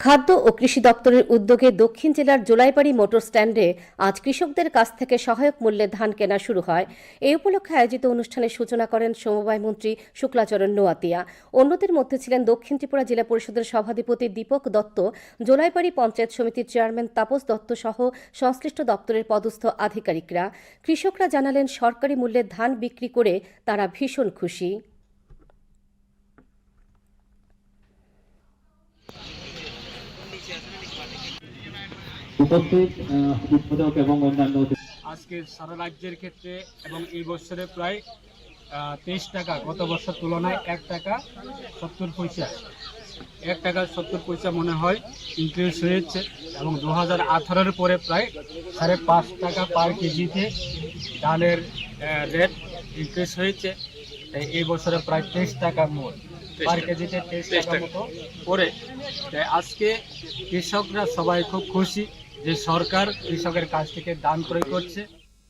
খাদ্য ও কৃষি দপ্তরের উদ্যোগে দক্ষিণ জেলার জোলাইবাড়ি মোটর স্ট্যান্ডে আজ কৃষকদের কাছ থেকে সহায়ক মূল্যে ধান কেনা শুরু হয়। এই উপলক্ষে আয়োজিত অনুষ্ঠানের সূচনা করেন সমবায় মন্ত্রী শুক্লাচরণ নোয়াতিয়া। অন্যদের মধ্যে ছিলেন দক্ষিণ ত্রিপুরা জেলা পরিষদের সভাধিপতি দীপক দত্ত, জোলাইবাড়ি পঞ্চায়েত সমিতির চেয়ারম্যান তাপস দত্ত সহ সংশ্লিষ্ট দপ্তরের পদস্থ আধিকারিকরা। কৃষকরা জানালেন, সরকারি মূল্যে ধান বিক্রি করে তারা ভীষণ খুশি। আজকে সারা রাজ্যের ক্ষেত্রে এবং এই বছরে প্রায় তেইশ টাকা, গত বছর তুলনায় এক টাকা সত্তর পয়সা। এক টাকা সত্তর পয়সা মনে হয় ইনক্রিজ হয়েছে এবং দু হাজার আঠারোর পরে প্রায় সাড়ে পাঁচ টাকা পার কেজিতে ডালের রেট ইনক্রিজ হয়েছে। তাই এই বছরে প্রায় তেইশ টাকা মোট। পার কেজিতে তেইশ টাকা মতো। করে তাই আজকে কৃষকরা সবাই খুব খুশি যে সরকার কৃষকের কাছ থেকে দান ক্রয় করছে।